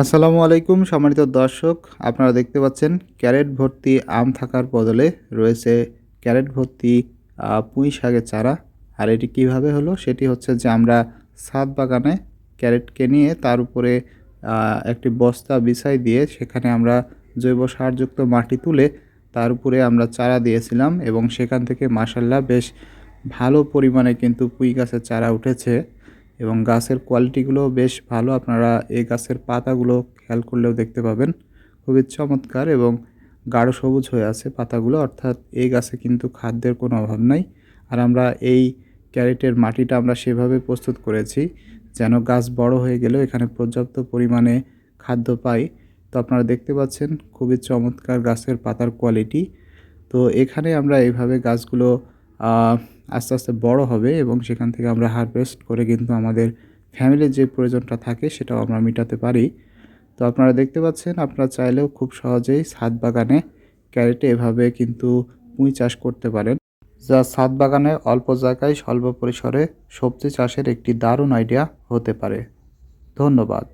আসসালামু আলাইকুম, সম্মানিত দর্শক। আপনারা দেখতে পাচ্ছেন, ক্যারেট ভর্তি আম থাকার বদলে রয়েছে ক্যারেট ভর্তি পুঁই শাকের চারা। আর এটি কীভাবে হলো? সেটি হচ্ছে যে আমরা ছাদ বাগানে ক্যারেটকে নিয়ে তার উপরে একটি বস্তা বিছাই দিয়ে সেখানে আমরা জৈব সারযুক্ত মাটি তুলে তার উপরে আমরা চারা দিয়েছিলাম এবং সেখান থেকে মাসাল্লাহ বেশ ভালো পরিমাণে কিন্তু পুঁই গাছের চারা উঠেছে। এবং গাছের কোয়ালিটিগুলো বেশ ভালো। আপনারা এই গাছের পাতাগুলো খেয়াল করলেও দেখতে পাবেন। খুবই চমৎকার এবং গাঢ় সবুজ হয়ে আছে পাতাগুলো। অর্থাৎ এই গাছে কিন্তু খাদ্যের কোনো অভাব নাই। আর আমরা এই ক্যারেটের মাটিটা আমরা সেভাবে প্রস্তুত করেছি যেন গাছ বড় হয়ে গেলেও এখানে পর্যাপ্ত পরিমাণে খাদ্য পাই। তো আপনারা দেখতে পাচ্ছেন, খুবই চমৎকার গাছের পাতার কোয়ালিটি তো এখানে আমরা এইভাবে গাছগুলো আস্তে আস্তে বড় হবে এবং সেখান থেকে আমরা হারভেস্ট করে কিন্তু আমাদের ফ্যামিলির যে প্রয়োজনটা থাকে সেটাও আমরা মেটাতে পারি। তো আপনারা দেখতে পাচ্ছেন, আপনারা চাইলেও খুব সহজেই ছাদ বাগানে ক্যারেটে এভাবে কিন্তু পুঁই চাষ করতে পারেন। যা ছাদ বাগানে অল্প জায়গায় স্বল্প পরিসরে সবজি চাষের একটি দারুণ আইডিয়া হতে পারে। ধন্যবাদ।